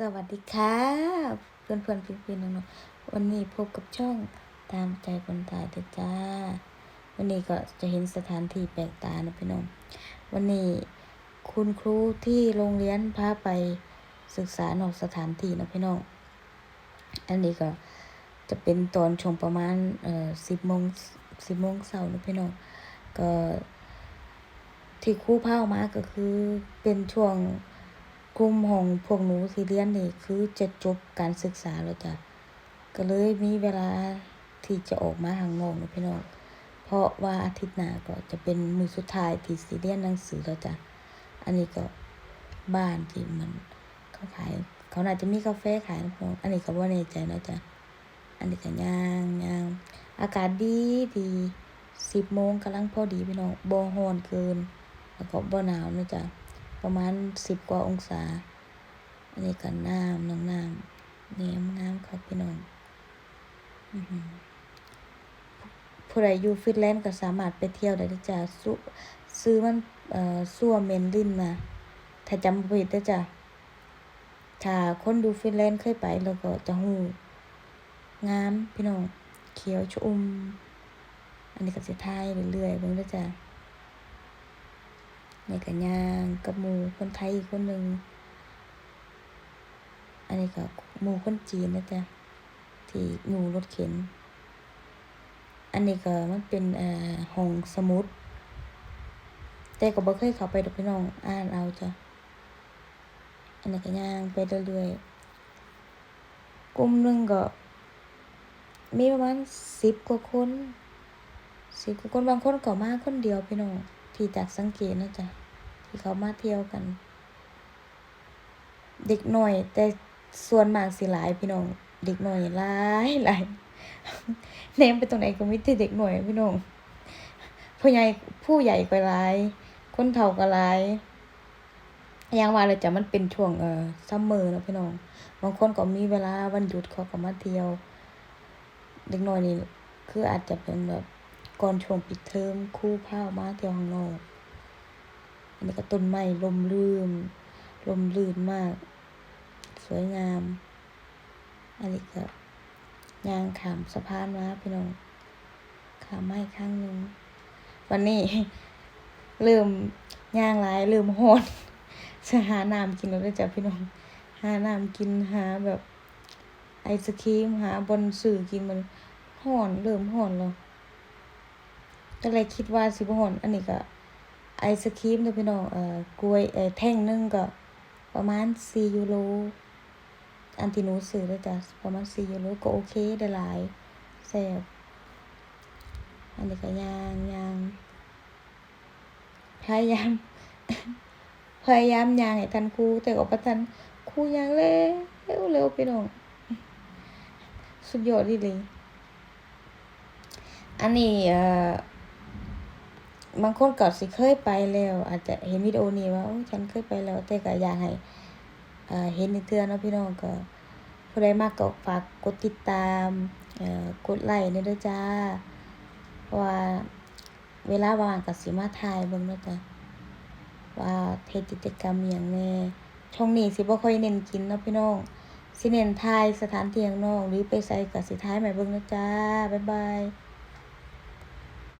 สวัสดีค่ะเพื่อนเพื่อนพี่พี่น้องๆวันนี้พบกับช่องตามใจคนตายเด้อจ้า วันนี้ก็จะเห็นสถานที่แปลกตานะพี่น้องวันนี้คุณครูที่โรงเรียนพาไปศึกษานอกสถานที่นะพี่น้องอันนี้ก็จะเป็นตอนช่วงประมาณเอ่อสิบโมงสิบโมงเช้านะพี่น้องก็ที่ครูพาออกมาก็คือเป็นช่วง กลุ่มของพวกหนูที่เรียนนี่คือจะจบการศึกษาแล้วจ้ะก็เลยมีเวลาที่จะออกมาข้างนอกนะพี่น้องเพราะว่าอาทิตย์หน้าก็จะเป็นมือสุดท้ายที่สิเรียนหนังสือแล้วจ้ะอันนี้ก็บ้านที่มันเขาขาย เขาน่าจะมีกาแฟขายนะพี่น้องอันนี้ก็บ่แน่ใจนะจ๊ะอันนี้ก็ย่างย่างอากาศดีดีสิบโมงกำลังพอดีพี่น้องบ่ร้อนเกิน แล้วก็บ่หนาวนะจ๊ะ ประมาณสิบกว่าองศา อันนี้ก็น้ำน้องน้ำเนี่ยงามครับพี่น้องผู้ใดอยู่ฟินแลนด์ก็สามารถไปเที่ยวได้ด้อจ้ะซุซื้อมันเอ่อซัวเมนลินนะถ้าจำบ่ผิดเด้อจ้ะถ้าคนดูฟินแลนด์เคยไปแล้วก็จะฮู้งามพี่น้องเขียวชอุ่ม อันนี้ก็สิถ่ายเรื่อยๆเบิ่งเด้จ้ะ นี่ก็ย่างกับหมู่คนไทยอีกคนหนึ่ง อันนี้ก็หมู่คนจีนนะจ๊ะ ที่อยู่รถเข็น อันนี้ก็มันเป็นเอ่อห้องสมุด แต่ก็บ่เคยเข้าไปดอกพี่น้องอ่านเอาจ้ะ อันนี้ก็ย่างไปเรื่อยๆกลุ่มหนึ่งก็ มีประมาณสิบกว่าคนสิบกว่าคนบางคนก็มาคนเดียวพี่น้อง ที่จากสังเกตนะจ๊ะที่เขามาเที่ยวกัน เด็กหน้อย แต่ส่วนมากสิหลายพี่น้องเด็กหน้อยหลายหลายแนมไปตรงไหนก็มีแต่เด็กหน้อยพี่น้องผู้ใหญ่ผู้ใหญ่ก็หลาย คนเฒ่าก็หลายอย่างว่าเลยจ้ะมันเป็นช่วงเอ่อซัมเมอร์นะพี่น้องบางคนก็มีเวลาวันหยุดเขาก็มาเที่ยว เด็กน้อยนี่คืออาจจะเป็นแบบ ก่อนช่วงปิดเทอมครูพาออกมาเที่ยวข้างนอกอันนี้ก็ต้นไม้ลมลื่นลมลื่นมาก สวยงาม อันนี้ก็ยางขามสะพานมาพี่น้องขามไม้ข้างหนึ่งวันนี้ เริ่มย่างหลายเริ่มโหดจะหาน้ำกินแล้วเด้จ้ะพี่น้อง หาน้ำกินหาแบบไอศครีมหาบนสื่อกินมันห่อนเริ่มห่อนแล้ว ก็เลยคิดว่าสิบหอนอันนี้ก็ไอศครีมเด้อพี่น้องเอ่อกล้วยเอ่อแท่งนึงก็ประมาณ4ยูโรอันที่หนูซื้อเด้จ้ะประมาณ4ยูโรก็โอเคได้หลายแซ่บอันนี้ก็ยางยางพยายามพยายามยางให้ทันครูแต่ก็บ่ทันครูยางเร็วเร็วพี่น้องสุดยอดอีหลีอันนี้เอ่อ บางคนก็สิเคยไปแล้ว อาจจะเห็นวิดีโอนี้ว่าฉันเคยไปแล้ว แต่ก็อยากให้เห็นอีกเทื่อเนาะพี่น้องก็ผู้ใดมักก็ฝากกดติดตามกดไลค์นี่เด้อจ้าว่าเวลาว่างก็สิมาถ่ายเบิ่งเนาะจ้ะว่าเฮ็ดกิจกรรมอิหยังแน่ช่วงนี้สิบ่ค่อยเน้นกินเนาะพี่น้องสิเน้นถ่ายสถานที่ข้างนอกหรือไปไสก็สิถ่ายให้เบิ่งนะจ้า บ๊ายบาย